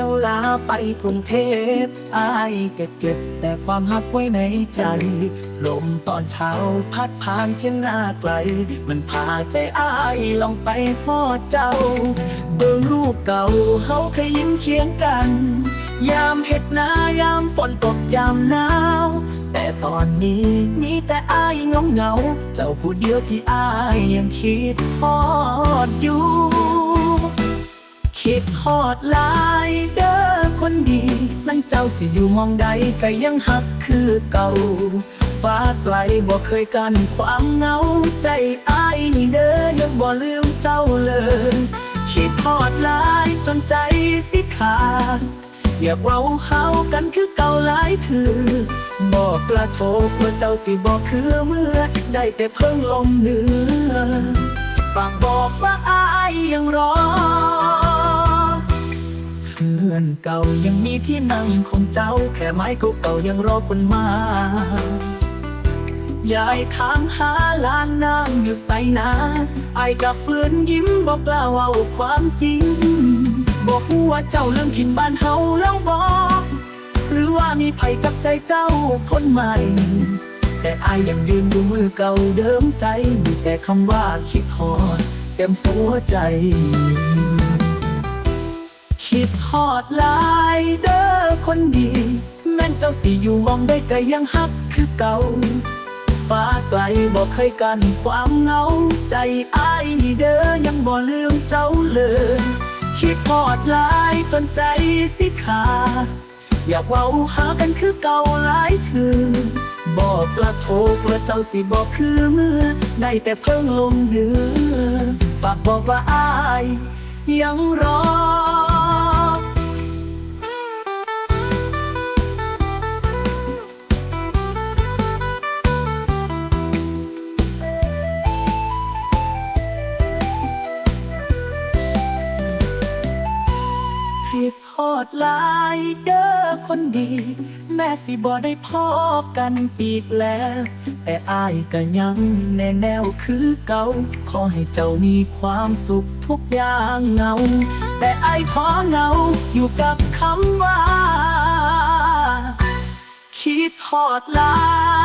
เจ้าลาไปกรุงเทพอายเก็บเก็บ แต่ความหักไว้ในใจ ลมตอนเช้าพัดผ่านเที่ยงนาไกล มันพาใจอายลองไปพอดเจ้า เบิ่งรูปเก่าเฮาเคยยิ้มเคียงกัน ยามเห็ดนายามฝนตกยามหนาว แต่ตอนนี้มีแต่อายเงาเงา เจ้าผู้เดียวที่อายยังคิดทอดอยู่ คิดฮอดลายเด้อคนดีนั่งเจ้าสิอยู่มองใดก็ยังหักคือเก่า ฟ้าไกลบ่เคยกันความเหงาใจอ้ายนี่เด้อยังบ่ลืมเจ้าเลยคิดฮอดลายจนใจสิขาดอยากเว้าเฮากันคือเก่าหลายคือบอกกระโชกว่าเจ้าสิบอกคือเมื่อ ได้แต่เพิ่งลมเหนือฝากบอกว่าอายยังรอ พื่อนเก่ายังมีที่นั่งของเจ้า แค่ไม้เก่าๆยังรอคนมายายถามหาลานนางอยู่ใส่นาไอ้ายกับฝืนยิ้มบอกกล่าวเอาความจริง บอกว่าเจ้าเรื่องถิ่นบ้านเฮาแล้วบอกหรือว่ามีไผจับใจเจ้าคนใหม่ แต่อายยังยืนดูมือเก่าเดิมใจ มีแต่คำว่าคิดฮอดเต็มหัวใจ คิดฮอดหลายเด้อคนดี แม่นเจ้าสิอยู่มองได้ก็ยังฮักคือเก่า ฟ้าไกลบอกเคยกันความเหงา ใจอ้ายนี่เด้อยังบ่ลืมเจ้าเลยคิดฮอดหลายจนใจสิขาดอยากเว้าหากันคือเก่าหลายถือบอกกระโทกว่าเจ้าสิบอกคือเมื่อได้แต่เพิ่งลงเดือฝากบอกว่าอายยังรอ ผิดพอดลายเด้อคนดี แม่สิบ่ได้พอกันปีกแล้ว แต่อายก็ยังแน่แนวคือเก่าขอให้เจ้ามีความสุขทุกอย่างเงา แต่อายขอเงาอยู่กับคำว่า คิดฮอดลาย